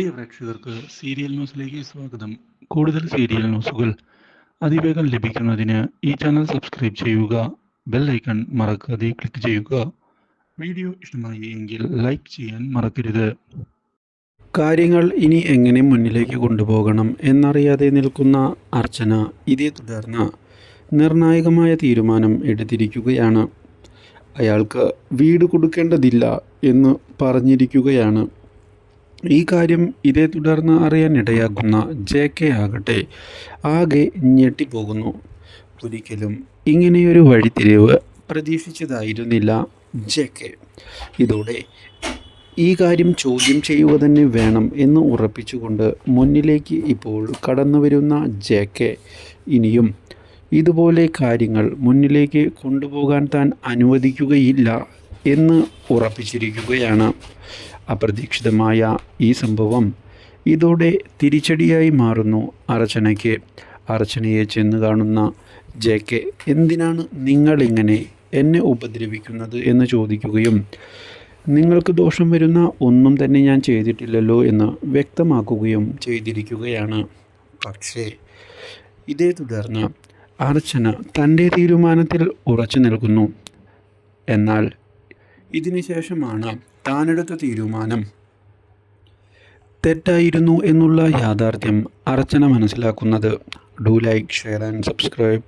പ്രിയ പ്രേക്ഷകർക്ക് സീരിയൽ ന്യൂസിലേക്ക് സ്വാഗതം. കൂടുതൽ സീരിയൽ ന്യൂസുകൾ അതിവേഗം ലഭിക്കുന്നതിന് ഈ ചാനൽ സബ്സ്ക്രൈബ് ചെയ്യുക ബെൽ ഐക്കൺ മറക്കാതെ ക്ലിക്ക് ചെയ്യുക. വീഡിയോ ഇഷ്ടമായി എങ്കിൽ ലൈക്ക് ചെയ്യാൻ മറക്കരുത്. കാര്യങ്ങൾ ഇനി എങ്ങനെ മുന്നിലേക്ക് കൊണ്ടുപോകണം എന്നറിയാതെ നിൽക്കുന്ന അർച്ചന ഇതേ തുടർന്ന് നിർണായകമായ തീരുമാനം എടുത്തിരിക്കുകയാണ്. അയാൾക്ക് വീട് കൊടുക്കേണ്ടതില്ല എന്ന് പറഞ്ഞിരിക്കുകയാണ്. ഈ കാര്യം ഇതേ തുടർന്ന് അറിയാനിടയാക്കുന്ന ജെ കെ ആകട്ടെ ആകെ ഞെട്ടിപ്പോകുന്നു. ഒരിക്കലും ഇങ്ങനെയൊരു വഴിത്തിരിവ് പ്രതീക്ഷിച്ചതായിരുന്നില്ല ജെ കെ. ഇതോടെ ഈ കാര്യം ചോദ്യം ചെയ്യുക തന്നെ വേണം എന്ന് ഉറപ്പിച്ചുകൊണ്ട് മുന്നിലേക്ക് ഇപ്പോൾ കടന്നു വരുന്ന ജെ കെ. ഇനിയും ഇതുപോലെ കാര്യങ്ങൾ മുന്നിലേക്ക് കൊണ്ടുപോകാൻ താൻ അനുവദിക്കുകയില്ല എന്ന് ഉറപ്പിച്ചിരിക്കുകയാണ്. അപ്രതീക്ഷിതമായ ഈ സംഭവം ഇതോടെ തിരിച്ചടിയായി മാറുന്നു അർച്ചനയ്ക്ക്. അർച്ചനയെ ചെന്ന് കാണുന്ന ജെ കെ എന്തിനാണ് നിങ്ങളിങ്ങനെ എന്നെ ഉപദ്രവിക്കുന്നത്? എന്ന് ചോദിക്കുകയും നിങ്ങൾക്ക് ദോഷം വരുന്ന ഒന്നും തന്നെ ഞാൻ ചെയ്തിട്ടില്ലല്ലോ എന്ന് വ്യക്തമാക്കുകയും ചെയ്തിരിക്കുകയാണ്. പക്ഷേ ഇതേ തുടർന്ന് അർച്ചന തന്റെ തീരുമാനത്തിൽ ഉറച്ചു നിൽക്കുന്നു. എന്നാൽ ഇതിനു ശേഷമാണ് താനെടുത്ത തീരുമാനം. തെറ്റായിരുന്നു എന്നുള്ള യാഥാർത്ഥ്യം അർച്ചന മനസ്സിലാക്കുന്നത്. Do like share and subscribe